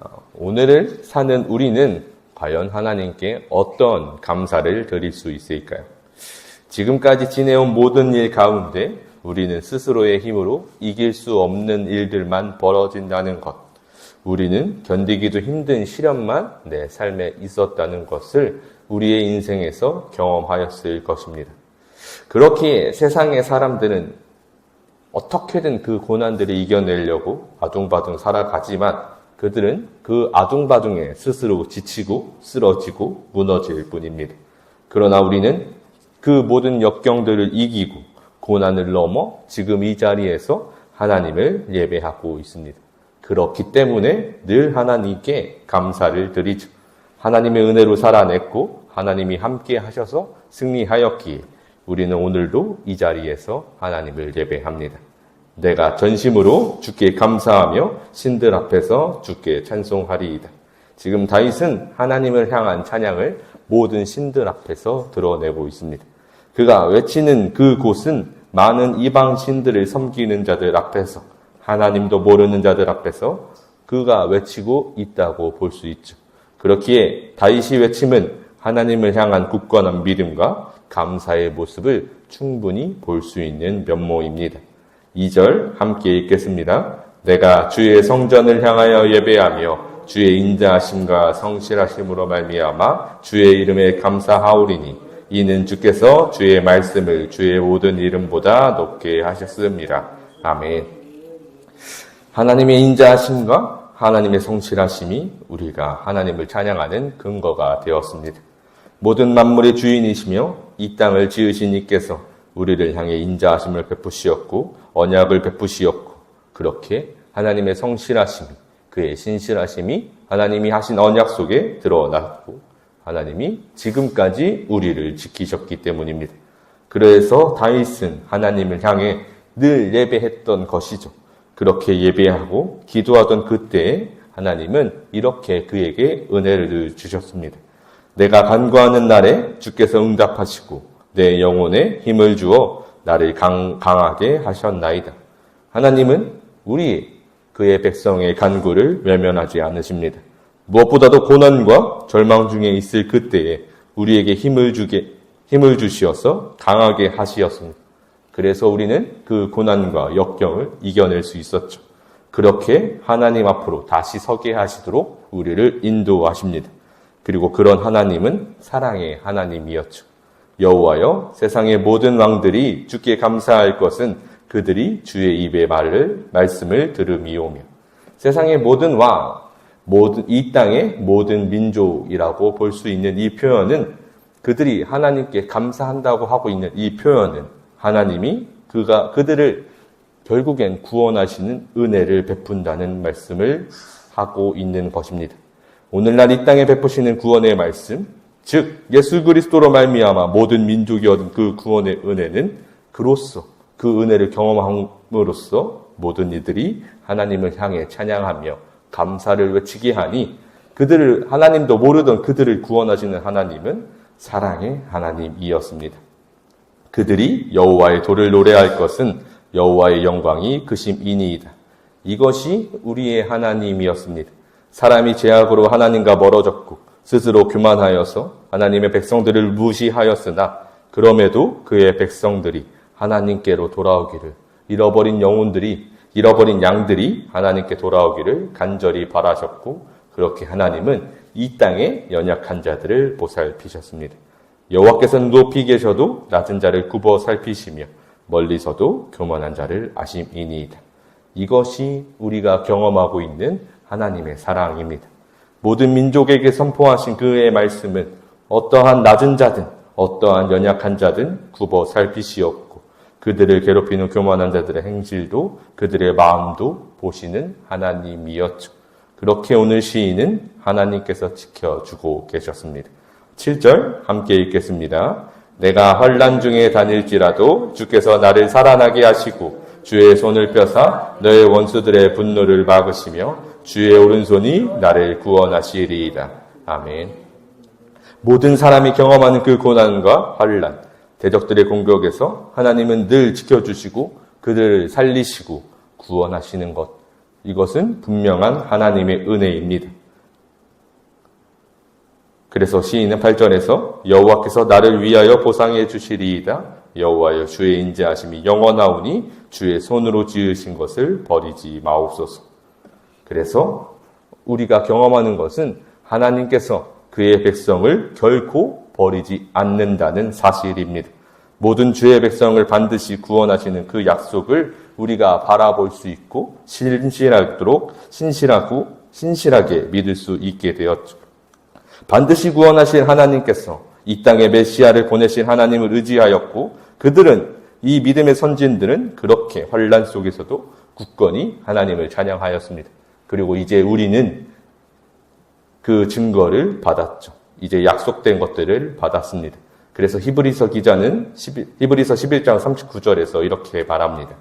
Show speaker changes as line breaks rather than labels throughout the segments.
어, 오늘을 사는 우리는 과연 하나님께 어떤 감사를 드릴 수 있을까요? 지금까지 지내온 모든 일 가운데 우리는 스스로의 힘으로 이길 수 없는 일들만 벌어진다는 것. 우리는 견디기도 힘든 시련만 내 삶에 있었다는 것을 우리의 인생에서 경험하였을 것입니다. 그렇기에 세상의 사람들은 어떻게든 그 고난들을 이겨내려고 아둥바둥 살아가지만 그들은 그 아둥바둥에 스스로 지치고 쓰러지고 무너질 뿐입니다. 그러나 우리는 그 모든 역경들을 이기고 고난을 넘어 지금 이 자리에서 하나님을 예배하고 있습니다. 그렇기 때문에 늘 하나님께 감사를 드리죠. 하나님의 은혜로 살아냈고 하나님이 함께 하셔서 승리하였기에 우리는 오늘도 이 자리에서 하나님을 예배합니다. 내가 전심으로 주께 감사하며 신들 앞에서 주께 찬송하리이다. 지금 다윗은 하나님을 향한 찬양을 모든 신들 앞에서 드러내고 있습니다. 그가 외치는 그 곳은 많은 이방 신들을 섬기는 자들 앞에서 하나님도 모르는 자들 앞에서 그가 외치고 있다고 볼 수 있죠. 그렇기에 다윗이 외침은 하나님을 향한 굳건한 믿음과 감사의 모습을 충분히 볼 수 있는 면모입니다. 2절 함께 읽겠습니다. 내가 주의 성전을 향하여 예배하며 주의 인자하심과 성실하심으로 말미암아 주의 이름에 감사하오리니 이는 주께서 주의 말씀을 주의 모든 이름보다 높게 하셨습니다. 아멘. 하나님의 인자하심과 하나님의 성실하심이 우리가 하나님을 찬양하는 근거가 되었습니다. 모든 만물의 주인이시며 이 땅을 지으신 이께서 우리를 향해 인자하심을 베푸시었고 언약을 베푸시었고 그렇게 하나님의 성실하심이 그의 신실하심이 하나님이 하신 언약 속에 드러났고 하나님이 지금까지 우리를 지키셨기 때문입니다. 그래서 다윗은 하나님을 향해 늘 예배했던 것이죠. 그렇게 예배하고 기도하던 그때에 하나님은 이렇게 그에게 은혜를 주셨습니다. 내가 간구하는 날에 주께서 응답하시고 내 영혼에 힘을 주어 나를 강, 강하게 하셨나이다. 하나님은 우리 그의 백성의 간구를 외면하지 않으십니다. 무엇보다도 고난과 절망 중에 있을 그때에 우리에게 힘을 주게 힘을 주시어서 강하게 하시었습니다. 그래서 우리는 그 고난과 역경을 이겨낼 수 있었죠. 그렇게 하나님 앞으로 다시 서게 하시도록 우리를 인도하십니다. 그리고 그런 하나님은 사랑의 하나님이었죠. 여호와여 세상의 모든 왕들이 주께 감사할 것은 그들이 주의 입의 말을 말씀을 들음이오며 세상의 모든 왕 모든 이 땅의 모든 민족이라고 볼 수 있는 이 표현은 그들이 하나님께 감사한다고 하고 있는 이 표현은 하나님이 그가 그들을 결국엔 구원하시는 은혜를 베푼다는 말씀을 하고 있는 것입니다. 오늘날 이 땅에 베푸시는 구원의 말씀, 즉 예수 그리스도로 말미암아 모든 민족이 얻은 그 구원의 은혜는 그로써 그 은혜를 경험함으로써 모든 이들이 하나님을 향해 찬양하며 감사를 외치게 하니 그들을 하나님도 모르던 그들을 구원하시는 하나님은 사랑의 하나님이었습니다. 그들이 여호와의 도를 노래할 것은 여호와의 영광이 그심이니이다. 이것이 우리의 하나님이었습니다. 사람이 죄악으로 하나님과 멀어졌고 스스로 교만하여서 하나님의 백성들을 무시하였으나 그럼에도 그의 백성들이 하나님께로 돌아오기를 잃어버린 영혼들이 잃어버린 양들이 하나님께 돌아오기를 간절히 바라셨고 그렇게 하나님은 이 땅에 연약한 자들을 보살피셨습니다. 여호와께서는 높이 계셔도 낮은 자를 굽어 살피시며 멀리서도 교만한 자를 아심이니이다. 이것이 우리가 경험하고 있는 하나님의 사랑입니다. 모든 민족에게 선포하신 그의 말씀은 어떠한 낮은 자든 어떠한 연약한 자든 굽어 살피시었고 그들을 괴롭히는 교만한 자들의 행실도 그들의 마음도 보시는 하나님이었죠. 그렇게 오늘 시인은 하나님께서 지켜주고 계셨습니다. 7절 함께 읽겠습니다. 내가 환란 중에 다닐지라도 주께서 나를 살아나게 하시고 주의 손을 펴사 너의 원수들의 분노를 막으시며 주의 오른손이 나를 구원하시리이다. 아멘. 모든 사람이 경험하는 그 고난과 환란, 대적들의 공격에서 하나님은 늘 지켜주시고 그들을 살리시고 구원하시는 것. 이것은 분명한 하나님의 은혜입니다. 그래서 시인은 8절에서 여호와께서 나를 위하여 보상해 주시리이다. 여호와여 주의 인자하심이 영원하오니 주의 손으로 지으신 것을 버리지 마옵소서. 그래서 우리가 경험하는 것은 하나님께서 그의 백성을 결코 버리지 않는다는 사실입니다. 모든 주의 백성을 반드시 구원하시는 그 약속을 우리가 바라볼 수 있고 신실하도록 신실하고 신실하게 믿을 수 있게 되었죠. 반드시 구원하실 하나님께서 이 땅에 메시아를 보내신 하나님을 의지하였고 그들은 이 믿음의 선진들은 그렇게 환란 속에서도 굳건히 하나님을 찬양하였습니다. 그리고 이제 우리는 그 증거를 받았죠. 이제 약속된 것들을 받았습니다. 그래서 히브리서 기자는 11, 히브리서 11장 39절에서 이렇게 말합니다.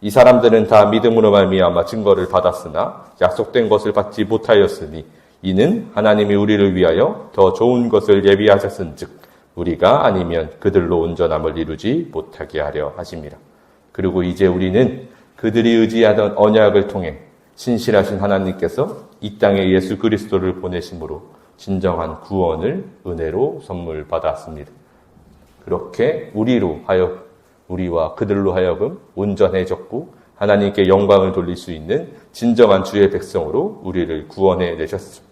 이 사람들은 다 믿음으로 말미암아 증거를 받았으나 약속된 것을 받지 못하였으니 이는 하나님이 우리를 위하여 더 좋은 것을 예비하셨은즉 우리가 아니면 그들로 온전함을 이루지 못하게 하려 하심이라. 그리고 이제 우리는 그들이 의지하던 언약을 통해 신실하신 하나님께서 이 땅에 예수 그리스도를 보내심으로 진정한 구원을 은혜로 선물 받았습니다. 그렇게 우리로 하여 우리와 그들로 하여금 온전해졌고 하나님께 영광을 돌릴 수 있는 진정한 주의 백성으로 우리를 구원해 내셨습니다.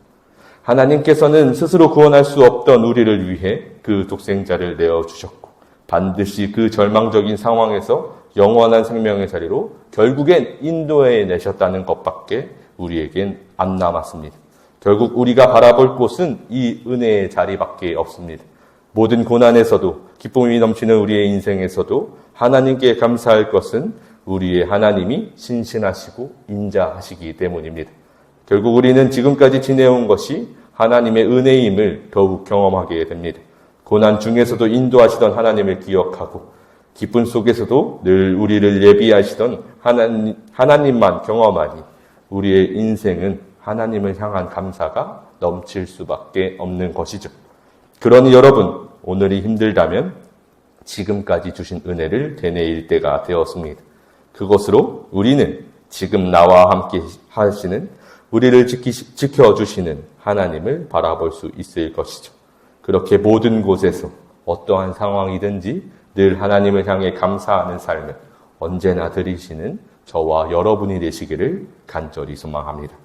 하나님께서는 스스로 구원할 수 없던 우리를 위해 그 독생자를 내어 주셨고 반드시 그 절망적인 상황에서 영원한 생명의 자리로 결국엔 인도해 내셨다는 것밖에 우리에겐 안 남았습니다. 결국 우리가 바라볼 곳은 이 은혜의 자리밖에 없습니다. 모든 고난에서도 기쁨이 넘치는 우리의 인생에서도 하나님께 감사할 것은 우리의 하나님이 신신하시고 인자하시기 때문입니다. 결국 우리는 지금까지 지내온 것이 하나님의 은혜임을 더욱 경험하게 됩니다. 고난 중에서도 인도하시던 하나님을 기억하고 기쁨 속에서도 늘 우리를 예비하시던 하나님, 하나님만 경험하니 우리의 인생은 하나님을 향한 감사가 넘칠 수밖에 없는 것이죠. 그러니 여러분, 오늘이 힘들다면 지금까지 주신 은혜를 되뇌일 때가 되었습니다. 그것으로 우리는 지금 나와 함께 하시는 우리를 지키, 지켜주시는 하나님을 바라볼 수 있을 것이죠. 그렇게 모든 곳에서 어떠한 상황이든지 늘 하나님을 향해 감사하는 삶을 언제나 들이시는 저와 여러분이 되시기를 간절히 소망합니다.